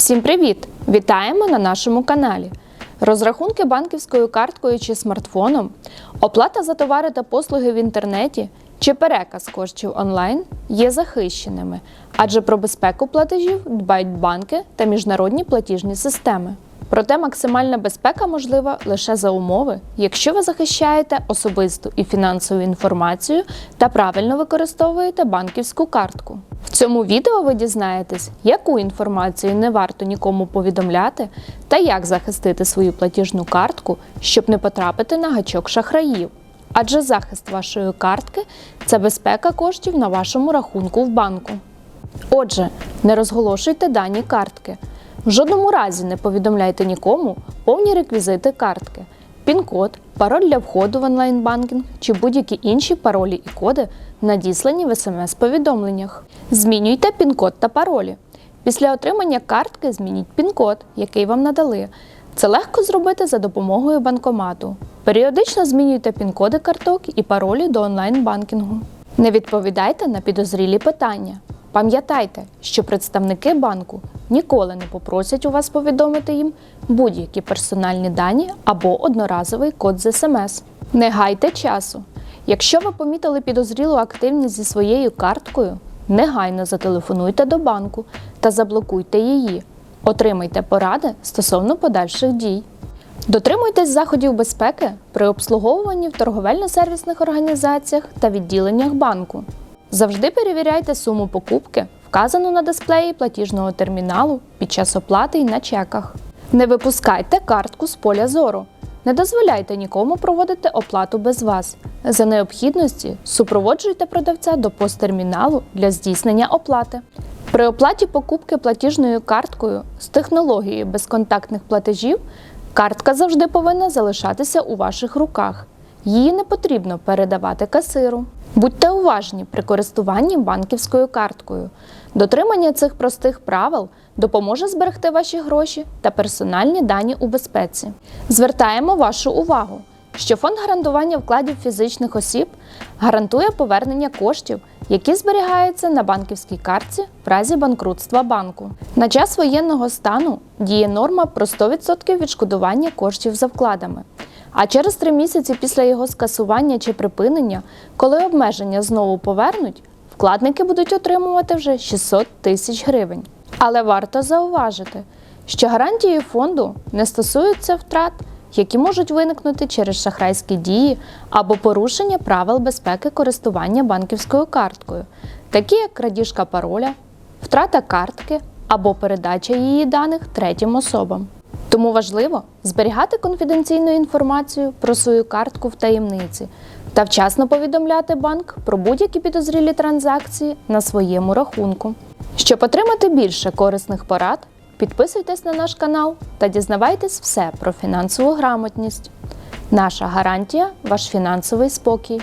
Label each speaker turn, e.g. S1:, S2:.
S1: Всім привіт! Вітаємо на нашому каналі. Розрахунки банківською карткою чи смартфоном, оплата за товари та послуги в інтернеті чи переказ коштів онлайн є захищеними, адже про безпеку платежів дбають банки та міжнародні платіжні системи. Проте максимальна безпека можлива лише за умови, якщо ви захищаєте особисту і фінансову інформацію та правильно використовуєте банківську картку. В цьому відео ви дізнаєтесь, яку інформацію не варто нікому повідомляти та як захистити свою платіжну картку, щоб не потрапити на гачок шахраїв. Адже захист вашої картки це безпека коштів на вашому рахунку в банку. Отже, не розголошуйте дані картки. В жодному разі не повідомляйте нікому повні реквізити картки, пін-код, пароль для входу в онлайн-банкінг чи будь-які інші паролі і коди, надіслані в смс-повідомленнях. Змінюйте пін-код та паролі. Після отримання картки змініть пін-код, який вам надали. Це легко зробити за допомогою банкомату. Періодично змінюйте пін-коди карток і паролі до онлайн-банкінгу. Не відповідайте на підозрілі питання. Пам'ятайте, що представники банку ніколи не попросять у вас повідомити їм будь-які персональні дані або одноразовий код з смс. Не гайте часу. Якщо ви помітили підозрілу активність зі своєю карткою, негайно зателефонуйте до банку та заблокуйте її. Отримайте поради стосовно подальших дій. Дотримуйтесь заходів безпеки при обслуговуванні в торговельно-сервісних організаціях та відділеннях банку. Завжди перевіряйте суму покупки, вказану на дисплеї платіжного терміналу під час оплати й на чеках. Не випускайте картку з поля зору. Не дозволяйте нікому проводити оплату без вас. За необхідності супроводжуйте продавця до посттерміналу для здійснення оплати. При оплаті покупки платіжною карткою з технологією безконтактних платежів картка завжди повинна залишатися у ваших руках. Її не потрібно передавати касиру. Будьте уважні при користуванні банківською карткою. Дотримання цих простих правил допоможе зберегти ваші гроші та персональні дані у безпеці. Звертаємо вашу увагу, що фонд гарантування вкладів фізичних осіб гарантує повернення коштів, які зберігаються на банківській картці в разі банкрутства банку. На час воєнного стану діє норма про 100% відшкодування коштів за вкладами. А через три місяці після його скасування чи припинення, коли обмеження знову повернуть, вкладники будуть отримувати вже 600 тисяч гривень. Але варто зауважити, що гарантії фонду не стосуються втрат, які можуть виникнути через шахрайські дії або порушення правил безпеки користування банківською карткою, такі як крадіжка пароля, втрата картки або передача її даних третім особам. Тому важливо зберігати конфіденційну інформацію про свою картку в таємниці та вчасно повідомляти банк про будь-які підозрілі транзакції на своєму рахунку. Щоб отримати більше корисних порад, підписуйтесь на наш канал та дізнавайтесь все про фінансову грамотність. Наша гарантія ваш фінансовий спокій.